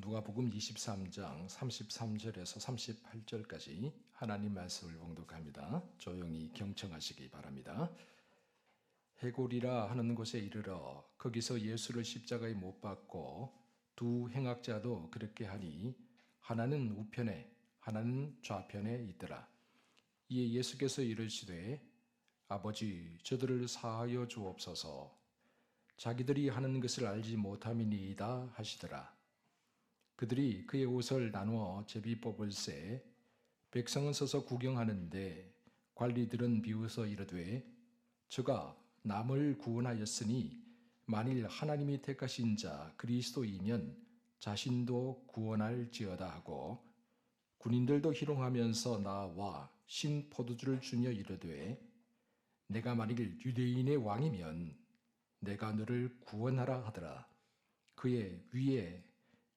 누가복음 23장 33절에서 38절까지 하나님 말씀을 봉독합니다. 조용히 경청하시기 바랍니다. 해골이라 하는 곳에 이르러 거기서 예수를 십자가에 못 박고 두 행악자도 그렇게 하니 하나는 우편에 하나는 좌편에 있더라. 이에 예수께서 이르시되 아버지 저들을 사하여 주옵소서 자기들이 하는 것을 알지 못함이니이다 하시더라. 그들이 그의 옷을 나누어 제비 뽑을새 백성은 서서 구경하는데 관리들은 비웃어 이르되 저가 남을 구원하였으니 만일 하나님이 택하신 자 그리스도이면 자신도 구원할지어다 하고 군인들도 희롱하면서 나와 신 포도주를 주며 이르되 내가 만일 유대인의 왕이면 내가 너를 구원하라 하더라. 그의 위에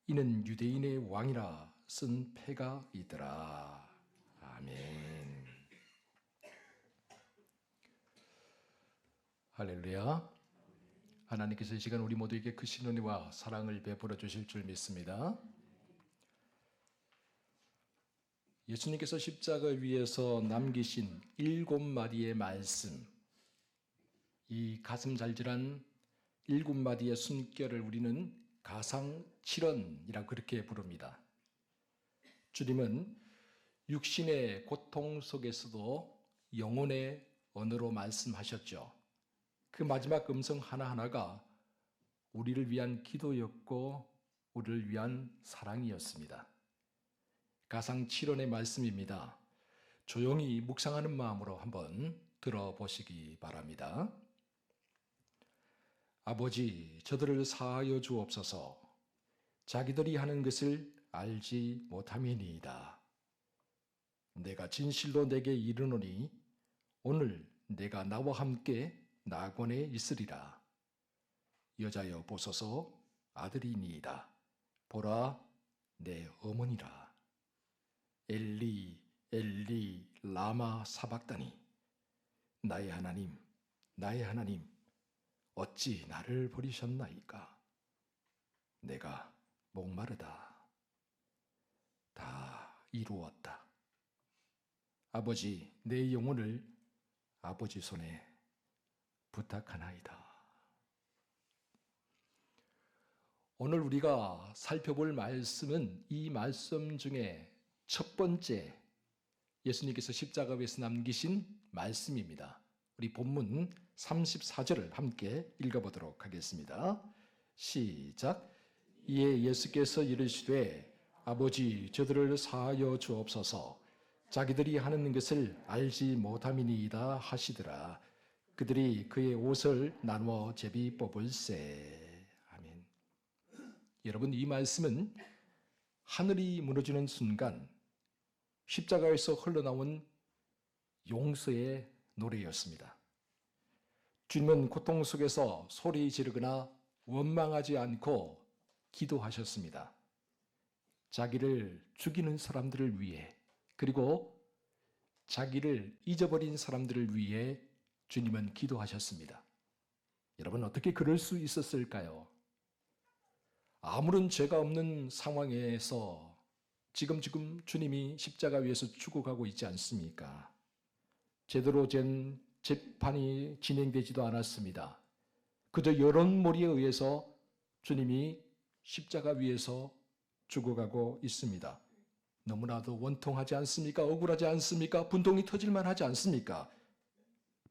이는 유대인의 왕이라 쓴 패가 있더라. 아멘. 할렐루야. 하나님께서 이 시간 우리 모두에게 크신 은혜와 사랑을 베풀어 주실 줄 믿습니다. 예수님께서 십자가 위에서 남기신 일곱 마디의 말씀, 이 가슴 잘질한 일곱 마디의 숨결을 우리는 가상칠언이라 그렇게 부릅니다. 주님은 육신의 고통 속에서도 영혼의 언어로 말씀하셨죠. 그 마지막 음성 하나하나가 우리를 위한 기도였고 우리를 위한 사랑이었습니다. 가상칠언의 말씀입니다. 조용히 묵상하는 마음으로 한번 들어보시기 바랍니다. 아버지, 저들을 사하여 주옵소서. 자기들이 하는 것을 알지 못함이니이다. 내가 진실로 내게 이르노니 오늘 내가 나와 함께 낙원에 있으리라. 여자여 보소서 아들이니이다. 보라 내 어머니라. 엘리 엘리 라마 사박다니 나의 하나님 나의 하나님 어찌 나를 버리셨나이까? 내가 목마르다. 다 이루었다. 아버지, 내 영혼을 아버지 손에 부탁하나이다. 오늘 우리가 살펴볼 말씀은 이 말씀 중에 첫 번째 예수님께서 십자가에서 남기신 말씀입니다. 우리 본문 34절을 함께 읽어보도록 하겠습니다. 시작. 이에 예수께서 이르시되 아버지 저들을 사하여 주옵소서 자기들이 하는 것을 알지 못함이니이다 하시더라. 그들이 그의 옷을 나누어 제비 뽑을세. 아멘. 여러분 이 말씀은 하늘이 무너지는 순간 십자가에서 흘러나온 용서의 노래였습니다. 주님은 고통 속에서 소리 지르거나 원망하지 않고 기도하셨습니다. 자기를 죽이는 사람들을 위해 그리고 자기를 잊어버린 사람들을 위해 주님은 기도하셨습니다. 여러분 어떻게 그럴 수 있었을까요? 아무런 죄가 없는 상황에서 지금 지금 주님이 십자가 위에서 죽어가고 있지 않습니까? 제대로 된 재판이 진행되지도 않았습니다. 그저 여론몰이에 의해서 주님이 십자가 위에서 죽어가고 있습니다. 너무나도 원통하지 않습니까? 억울하지 않습니까? 분통이 터질만 하지 않습니까?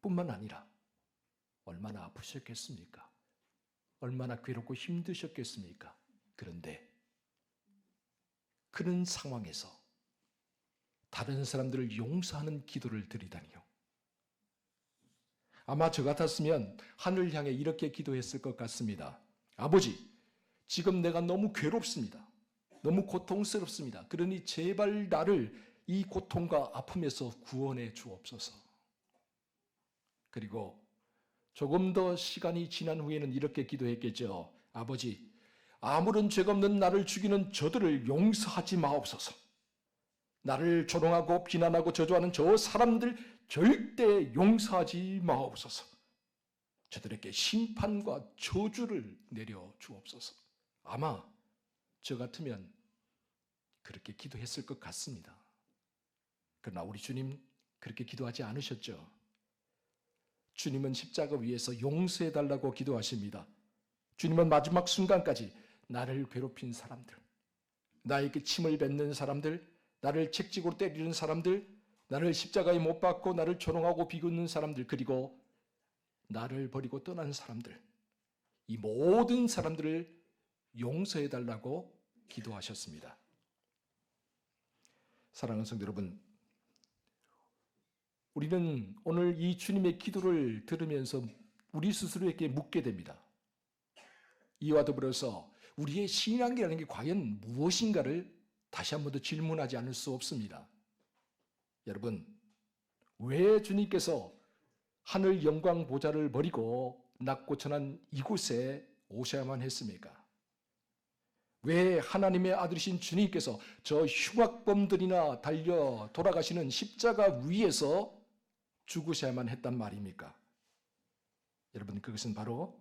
뿐만 아니라 얼마나 아프셨겠습니까? 얼마나 괴롭고 힘드셨겠습니까? 그런데 그런 상황에서 다른 사람들을 용서하는 기도를 드리다니요. 아마 저 같았으면 하늘 향해 이렇게 기도했을 것 같습니다. 아버지, 지금 내가 너무 괴롭습니다. 너무 고통스럽습니다. 그러니 제발 나를 이 고통과 아픔에서 구원해 주옵소서. 그리고 조금 더 시간이 지난 후에는 이렇게 기도했겠죠. 아버지, 아무런 죄 없는 나를 죽이는 저들을 용서하지 마옵소서. 나를 조롱하고 비난하고 저주하는 저 사람들 절대 용서하지 마옵소서. 저들에게 심판과 저주를 내려 주옵소서. 아마 저 같으면 그렇게 기도했을 것 같습니다. 그러나 우리 주님 그렇게 기도하지 않으셨죠. 주님은 십자가 위에서 용서해 달라고 기도하십니다. 주님은 마지막 순간까지 나를 괴롭힌 사람들, 나에게 침을 뱉는 사람들, 나를 책찍으로 때리는 사람들, 나를 십자가에 못 박고 나를 조롱하고 비웃는 사람들, 그리고 나를 버리고 떠난 사람들, 이 모든 사람들을 용서해 달라고 기도하셨습니다. 사랑하는 성도 여러분, 우리는 오늘 이 주님의 기도를 들으면서 우리 스스로에게 묻게 됩니다. 이와 더불어서 우리의 신앙이라는 게 과연 무엇인가를 다시 한 번 더 질문하지 않을 수 없습니다. 여러분, 왜 주님께서 하늘 영광 보좌를 버리고 낮고 천한 이곳에 오셔야만 했습니까? 왜 하나님의 아들이신 주님께서 저 흉악범들이나 달려 돌아가시는 십자가 위에서 죽으셔야만 했단 말입니까? 여러분, 그것은 바로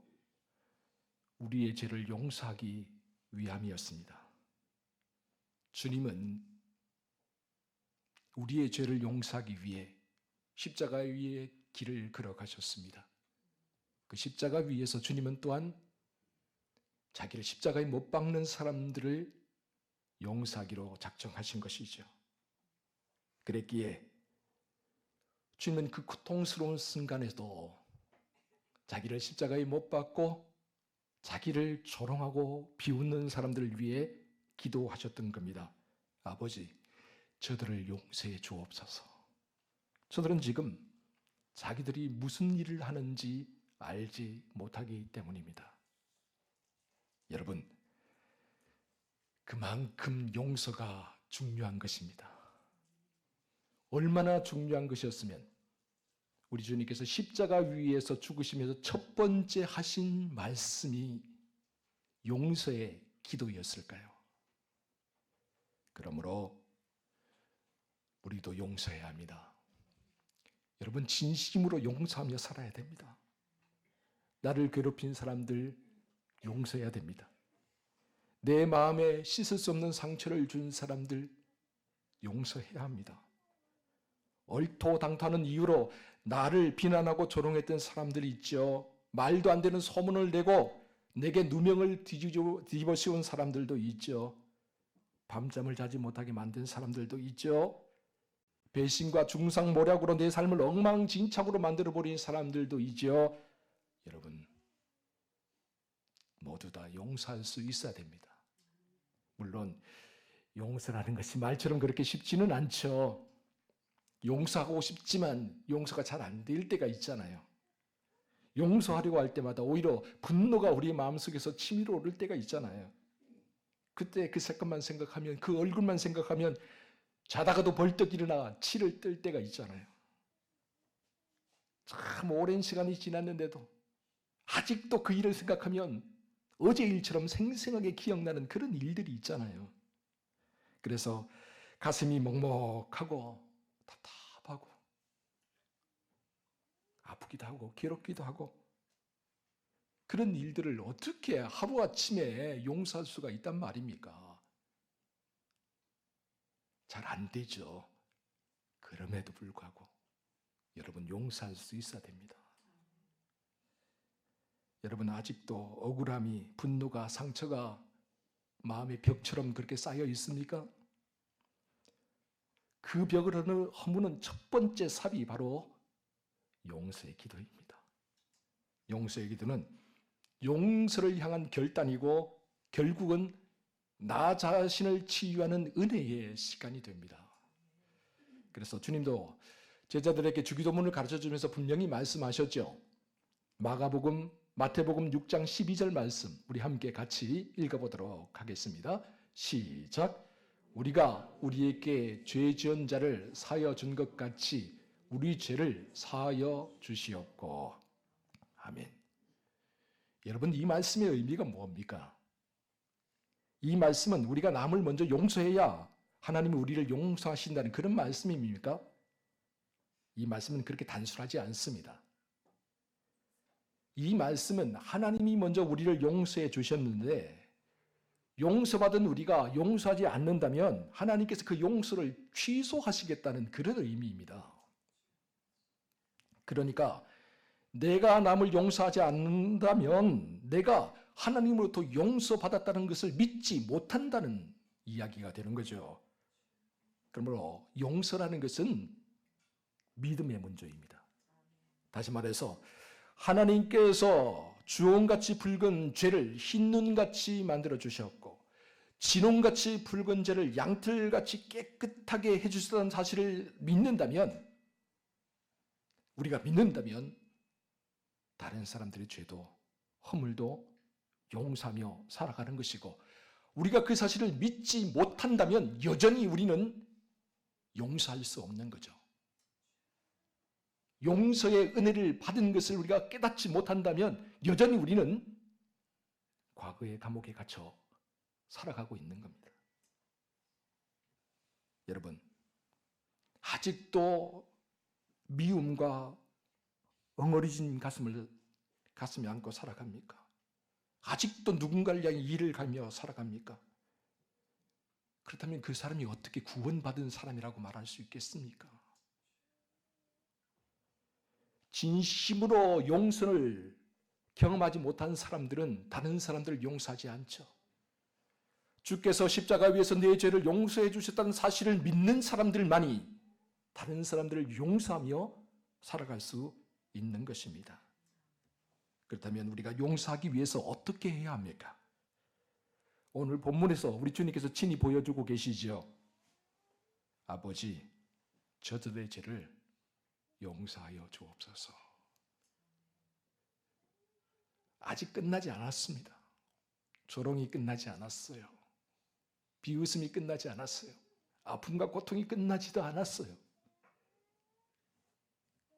우리의 죄를 용서하기 위함이었습니다. 주님은 우리의 죄를 용서하기 위해 십자가 위에 길을 걸어가셨습니다. 그 십자가 위에서 주님은 또한 자기를 십자가에 못 박는 사람들을 용서하기로 작정하신 것이죠. 그랬기에 주님은 그 고통스러운 순간에도 자기를 십자가에 못 박고 자기를 조롱하고 비웃는 사람들을 위해 기도하셨던 겁니다. 아버지, 저들을 용서해 주옵소서. 저들은 지금 자기들이 무슨 일을 하는지 알지 못하기 때문입니다. 여러분, 그만큼 용서가 중요한 것입니다. 얼마나 중요한 것이었으면 우리 주님께서 십자가 위에서 죽으시면서 첫 번째 하신 말씀이 용서의 기도였을까요? 그러므로 우리도 용서해야 합니다. 여러분 진심으로 용서하며 살아야 됩니다. 나를 괴롭힌 사람들 용서해야 됩니다. 내 마음에 씻을 수 없는 상처를 준 사람들 용서해야 합니다. 얼토당토하는 이유로 나를 비난하고 조롱했던 사람들이 있죠. 말도 안 되는 소문을 내고 내게 누명을 뒤집어 씌운 사람들도 있죠. 밤잠을 자지 못하게 만든 사람들도 있죠. 배신과 중상모략으로 내 삶을 엉망진창으로 만들어 버린 사람들도 있죠. 여러분 모두 다 용서할 수 있어야 됩니다. 물론 용서라는 것이 말처럼 그렇게 쉽지는 않죠. 용서하고 싶지만 용서가 잘 안 될 때가 있잖아요. 용서하려고 할 때마다 오히려 분노가 우리 마음속에서 치밀어 오를 때가 있잖아요. 그때 그 사건만 생각하면 그 얼굴만 생각하면 자다가도 벌떡 일어나 치를 뜰 때가 있잖아요. 참 오랜 시간이 지났는데도 아직도 그 일을 생각하면 어제 일처럼 생생하게 기억나는 그런 일들이 있잖아요. 그래서 가슴이 먹먹하고 답답하고 아프기도 하고 괴롭기도 하고 그런 일들을 어떻게 하루아침에 용서할 수가 있단 말입니까? 잘 안 되죠. 그럼에도 불구하고 여러분 용서할 수 있어야 됩니다. 여러분 아직도 억울함이 분노가 상처가 마음의 벽처럼 그렇게 쌓여 있습니까? 그 벽을 허무는 첫 번째 삽이 바로 용서의 기도입니다. 용서의 기도는 용서를 향한 결단이고 결국은 나 자신을 치유하는 은혜의 시간이 됩니다. 그래서 주님도 제자들에게 주기도문을 가르쳐 주면서 분명히 말씀하셨죠. 마가복음, 마태복음 6장 12절 말씀 우리 함께 같이 읽어보도록 하겠습니다. 시작. 우리가 우리에게 죄 지은 자를 사여 준 것 같이 우리 죄를 사하여 주시옵고. 아멘. 여러분, 이 말씀의 의미가 뭡니까? 이 말씀은 우리가 남을 먼저 용서해야 하나님이 우리를 용서하신다는 그런 말씀입니까? 이 말씀은 그렇게 단순하지 않습니다. 이 말씀은 하나님이 먼저 우리를 용서해 주셨는데 용서받은 우리가 용서하지 않는다면 하나님께서 그 용서를 취소하시겠다는 그런 의미입니다. 그러니까 내가 남을 용서하지 않는다면 내가 하나님으로부터 용서받았다는 것을 믿지 못한다는 이야기가 되는 거죠. 그러므로 용서라는 것은 믿음의 문제입니다. 다시 말해서 하나님께서 주홍같이 붉은 죄를 흰눈같이 만들어 주셨고 진홍같이 붉은 죄를 양털같이 깨끗하게 해주셨다는 사실을 믿는다면 우리가 믿는다면 다른 사람들의 죄도 허물도 용서하며 살아가는 것이고 우리가 그 사실을 믿지 못한다면 여전히 우리는 용서할 수 없는 거죠. 용서의 은혜를 받은 것을 우리가 깨닫지 못한다면 여전히 우리는 과거의 감옥에 갇혀 살아가고 있는 겁니다. 여러분, 아직도 미움과 엉어리진 가슴을 가슴에 안고 살아갑니까? 아직도 누군가를 향해 일을 갈며 살아갑니까? 그렇다면 그 사람이 어떻게 구원받은 사람이라고 말할 수 있겠습니까? 진심으로 용서를 경험하지 못한 사람들은 다른 사람들을 용서하지 않죠. 주께서 십자가 위에서 내 죄를 용서해 주셨다는 사실을 믿는 사람들만이 다른 사람들을 용서하며 살아갈 수 있는 것입니다. 그렇다면 우리가 용서하기 위해서 어떻게 해야 합니까? 오늘 본문에서 우리 주님께서 친히 보여주고 계시죠. 아버지, 저들의 죄를 용서하여 주옵소서. 아직 끝나지 않았습니다. 조롱이 끝나지 않았어요. 비웃음이 끝나지 않았어요. 아픔과 고통이 끝나지도 않았어요.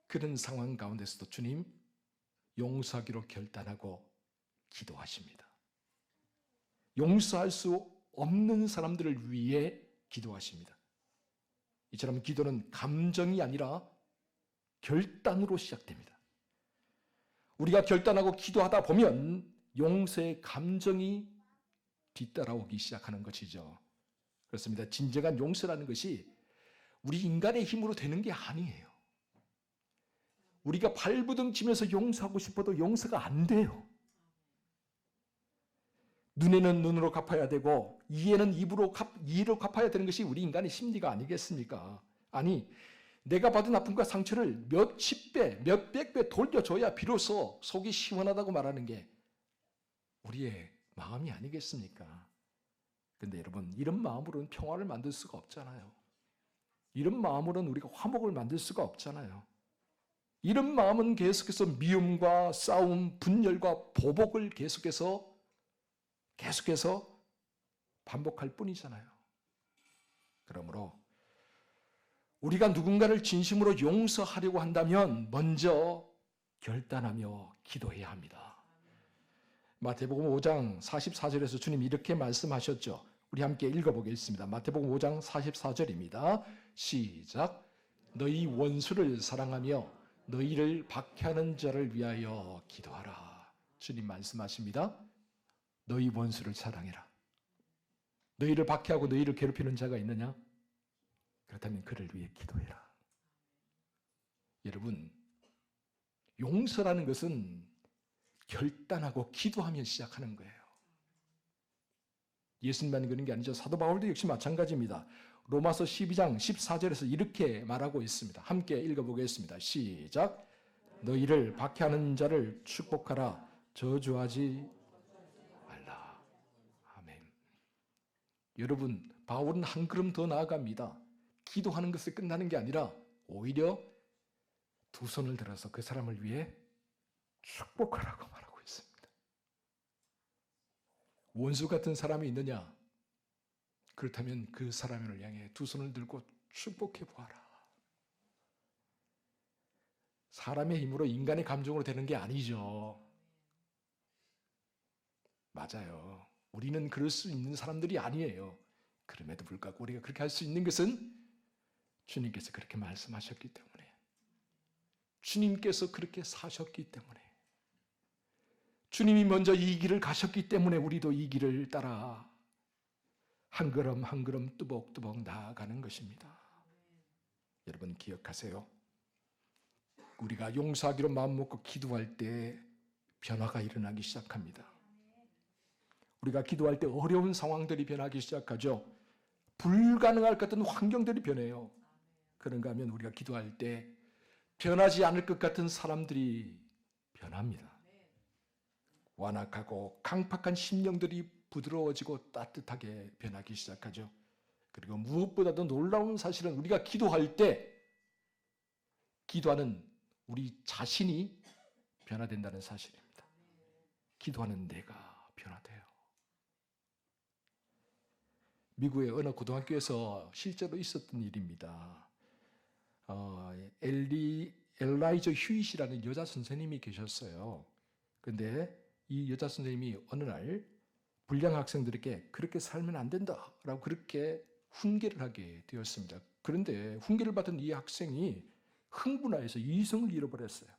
그런 상황 가운데서도 주님 용서하기로 결단하고 기도하십니다. 용서할 수 없는 사람들을 위해 기도하십니다. 이처럼 기도는 감정이 아니라 결단으로 시작됩니다. 우리가 결단하고 기도하다 보면 용서의 감정이 뒤따라오기 시작하는 것이죠. 그렇습니다. 진정한 용서라는 것이 우리 인간의 힘으로 되는 게 아니에요. 우리가 발부둥 치면서 용서하고 싶어도 용서가 안 돼요. 눈에는 눈으로 갚아야 되고 이에는 입으로 갚, 이로 갚아야 되는 것이 우리 인간의 심리가 아니겠습니까? 아니 내가 받은 아픔과 상처를 몇십 배, 몇백 배 돌려줘야 비로소 속이 시원하다고 말하는 게 우리의 마음이 아니겠습니까? 근데 여러분 이런 마음으로는 평화를 만들 수가 없잖아요. 이런 마음으로는 우리가 화목을 만들 수가 없잖아요. 이런 마음은 계속해서 미움과 싸움, 분열과 보복을 계속해서 계속해서 반복할 뿐이잖아요. 그러므로 우리가 누군가를 진심으로 용서하려고 한다면 먼저 결단하며 기도해야 합니다. 마태복음 5장 44절에서 주님 이렇게 말씀하셨죠. 우리 함께 읽어보겠습니다. 마태복음 5장 44절입니다. 시작. 너희 원수를 사랑하며 너희를 박해하는 자를 위하여 기도하라. 주님 말씀하십니다. 너희 원수를 사랑해라. 너희를 박해하고 너희를 괴롭히는 자가 있느냐? 그렇다면 그를 위해 기도해라. 여러분, 용서라는 것은 결단하고 기도하면 시작하는 거예요. 예수님만 그런 게 아니죠. 사도 바울도 역시 마찬가지입니다. 로마서 12장 14절에서 이렇게 말하고 있습니다. 함께 읽어보겠습니다. 시작. 너희를 박해하는 자를 축복하라. 저주하지 말라. 아멘. 여러분, 바울은 한 걸음 더 나아갑니다. 기도하는 것을 끝나는 게 아니라 오히려 두 손을 들어서 그 사람을 위해 축복하라고 말하고 있습니다. 원수 같은 사람이 있느냐? 그렇다면 그 사람을 향해 두 손을 들고 축복해 보아라. 사람의 힘으로 인간의 감정으로 되는 게 아니죠. 맞아요. 우리는 그럴 수 있는 사람들이 아니에요. 그럼에도 불구하고 우리가 그렇게 할 수 있는 것은 주님께서 그렇게 말씀하셨기 때문에 주님께서 그렇게 사셨기 때문에 주님이 먼저 이 길을 가셨기 때문에 우리도 이 길을 따라 한 걸음 한 걸음 뚜벅뚜벅 나아가는 것입니다. 여러분 기억하세요. 우리가 용서하기로 마음먹고 기도할 때 변화가 일어나기 시작합니다. 우리가 기도할 때 어려운 상황들이 변하기 시작하죠. 불가능할 것 같은 환경들이 변해요. 그런가 하면 우리가 기도할 때 변하지 않을 것 같은 사람들이 변합니다. 완악하고 강팍한 심령들이 부드러워지고 따뜻하게 변하기 시작하죠. 그리고 무엇보다도 놀라운 사실은 우리가 기도할 때 기도하는 우리 자신이 변화된다는 사실입니다. 기도하는 내가 변화돼요. 미국의 어느 고등학교에서 실제로 있었던 일입니다. 어, 엘리 엘라이저 휴이시라는 여자 선생님이 계셨어요. 근데 이 여자 선생님이 어느 날 불량 학생들에게 그렇게 살면 안 된다라고 그렇게 훈계를 하게 되었습니다. 그런데 훈계를 받은 이 학생이 흥분하여서 이성을 잃어버렸어요.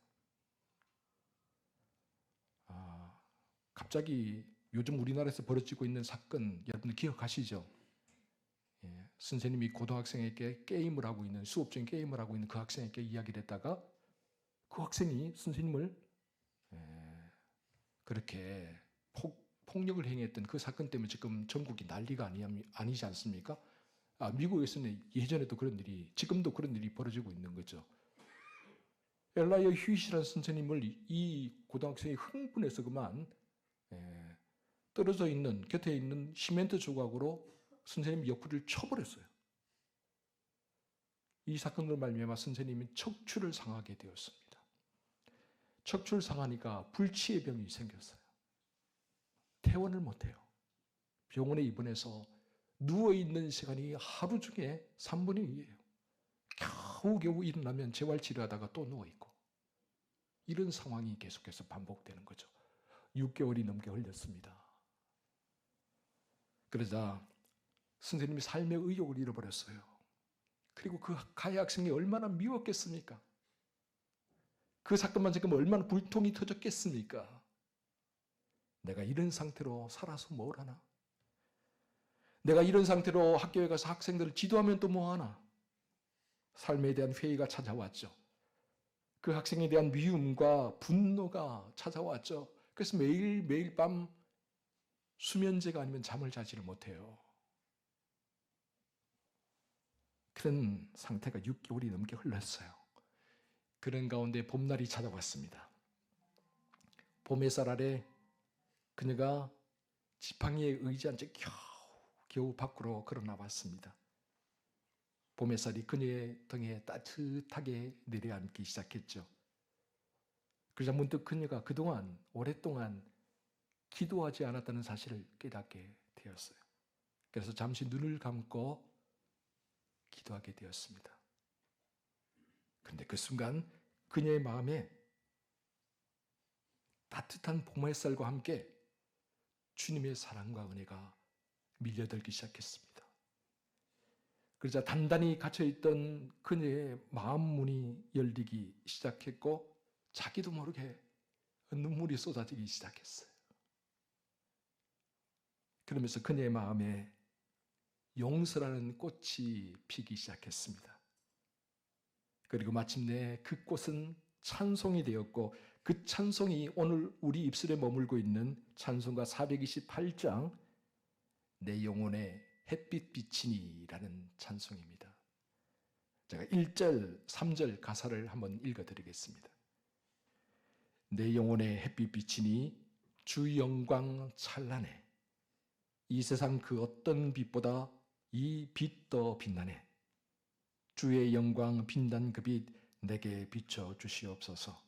아, 갑자기 요즘 우리나라에서 벌어지고 있는 사건 여러분 기억하시죠? 예, 선생님이 고등학생에게 게임을 하고 있는 수업 중에 게임을 하고 있는 그 학생에게 이야기를 했다가 그 학생이 선생님을 예, 그렇게 폭, 폭력을 행했던 그 사건 때문에 지금 전국이 난리가 아니, 아니지 않습니까? 아, 미국에서는 예전에도 그런 일이 지금도 그런 일이 벌어지고 있는 거죠. 엘라이어 휴이시라는 선생님을 이 고등학생이 흥분해서 그만 예, 떨어져 있는 곁에 있는 시멘트 조각으로 선생님 옆구리를 쳐버렸어요. 이 사건으로 말미암아 선생님이 척추를 상하게 되었습니다. 척추를 상하니까 불치의 병이 생겼어요. 퇴원을 못해요. 병원에 입원해서 누워있는 시간이 하루 중에 3분의 2예요. 겨우겨우 일어나면 재활치료하다가 또 누워있고 이런 상황이 계속해서 반복되는 거죠. 6개월이 넘게 흘렸습니다. 그러자 선생님이 삶의 의욕을 잃어버렸어요. 그리고 그 가해 학생이 얼마나 미웠겠습니까? 그 사건만 지금 얼마나 불통이 터졌겠습니까? 내가 이런 상태로 살아서 뭘 하나? 내가 이런 상태로 학교에 가서 학생들을 지도하면 또 뭐 하나? 삶에 대한 회의가 찾아왔죠. 그 학생에 대한 미움과 분노가 찾아왔죠. 그래서 매일 매일 밤 수면제가 아니면 잠을 자지를 못해요. 그런 상태가 6개월이 넘게 흘렀어요. 그런 가운데 봄날이 찾아왔습니다. 봄 햇살 아래 그녀가 지팡이에 의지한 채 겨우 겨우 밖으로 걸어 나왔습니다. 봄 햇살이 그녀의 등에 따뜻하게 내려앉기 시작했죠. 그러자 문득 그녀가 그동안 오랫동안 기도하지 않았다는 사실을 깨닫게 되었어요. 그래서 잠시 눈을 감고 기도하게 되었습니다. 그런데 그 순간 그녀의 마음에 따뜻한 봄 햇살과 함께 주님의 사랑과 은혜가 밀려들기 시작했습니다. 그러자 단단히 갇혀있던 그녀의 마음 문이 열리기 시작했고 자기도 모르게 눈물이 쏟아지기 시작했어요. 그러면서 그녀의 마음에 용서라는 꽃이 피기 시작했습니다. 그리고 마침내 그 꽃은 찬송이 되었고 그 찬송이 오늘 우리 입술에 머물고 있는 찬송가 428장 내 영혼의 햇빛 비치니라는 찬송입니다. 제가 1절, 3절 가사를 한번 읽어 드리겠습니다. 내 영혼의 햇빛 비치니 주 영광 찬란해 이 세상 그 어떤 빛보다 이 빛 더 빛나네. 주의 영광 빛난 그빛 내게 비춰 주시옵소서.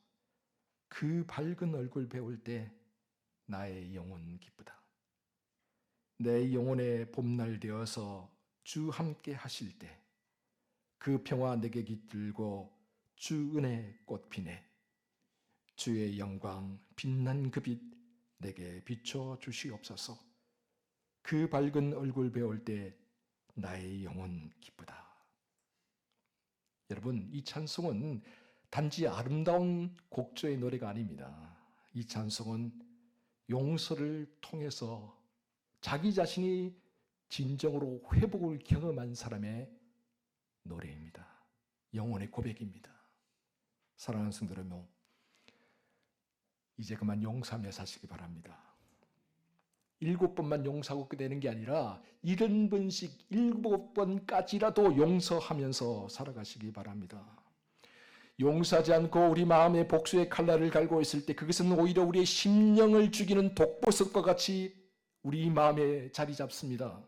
그 밝은 얼굴 배울 때 나의 영혼 기쁘다. 내 영혼의 봄날 되어서 주 함께 하실 때 그 평화 내게 깃들고 주 은혜 꽃 피네. 주의 영광 빛난 그 빛 내게 비춰 주시옵소서. 그 밝은 얼굴 배울 때 나의 영혼 기쁘다. 여러분, 이 찬송은 단지 아름다운 곡조의 노래가 아닙니다. 이 찬송은 용서를 통해서 자기 자신이 진정으로 회복을 경험한 사람의 노래입니다. 영혼의 고백입니다. 사랑하는 성도 여러분, 이제 그만 용서하며 사시기 바랍니다. 일곱 번만 용서하고 되는 게 아니라 일흔 번씩 일곱 번까지라도 용서하면서 살아가시기 바랍니다. 용서하지 않고 우리 마음에 복수의 칼날을 갈고 있을 때 그것은 오히려 우리의 심령을 죽이는 독버섯과 같이 우리 마음에 자리 잡습니다.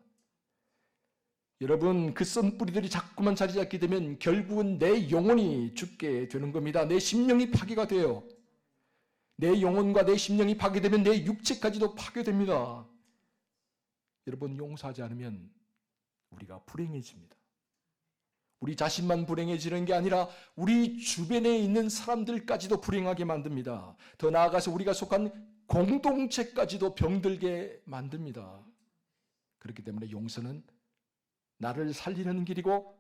여러분 그 썬뿌리들이 자꾸만 자리 잡게 되면 결국은 내 영혼이 죽게 되는 겁니다. 내 심령이 파괴가 돼요. 내 영혼과 내 심령이 파괴되면 내 육체까지도 파괴됩니다. 여러분 용서하지 않으면 우리가 불행해집니다. 우리 자신만 불행해지는 게 아니라 우리 주변에 있는 사람들까지도 불행하게 만듭니다. 더 나아가서 우리가 속한 공동체까지도 병들게 만듭니다. 그렇기 때문에 용서는 나를 살리는 길이고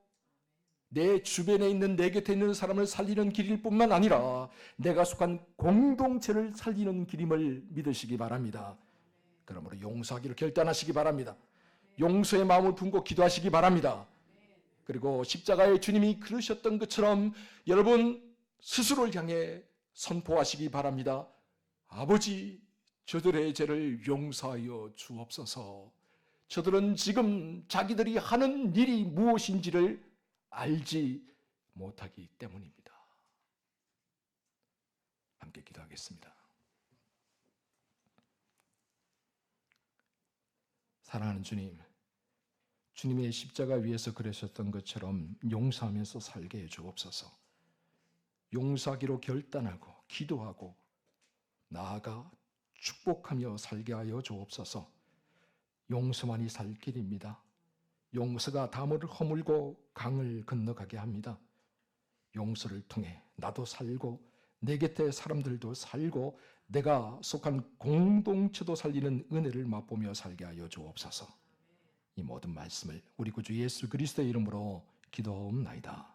내 주변에 있는 내 곁에 있는 사람을 살리는 길일 뿐만 아니라 내가 속한 공동체를 살리는 길임을 믿으시기 바랍니다. 그러므로 용서하기를 결단하시기 바랍니다. 용서의 마음을 품고 기도하시기 바랍니다. 그리고 십자가의 주님이 그러셨던 것처럼 여러분 스스로를 향해 선포하시기 바랍니다. 아버지, 저들의 죄를 용서하여 주옵소서. 저들은 지금 자기들이 하는 일이 무엇인지를 알지 못하기 때문입니다. 함께 기도하겠습니다. 사랑하는 주님, 주님의 십자가 위에서 그러셨던 것처럼 용서하면서 살게 해 주옵소서. 용서하기로 결단하고 기도하고 나아가 축복하며 살게 하여 주옵소서. 용서만이 살 길입니다. 용서가 담을 허물고 강을 건너가게 합니다. 용서를 통해 나도 살고 내 곁에 사람들도 살고 내가 속한 공동체도 살리는 은혜를 맛보며 살게 하여 주옵소서. 이 모든 말씀을 우리 구주 예수 그리스도의 이름으로 기도하옵나이다.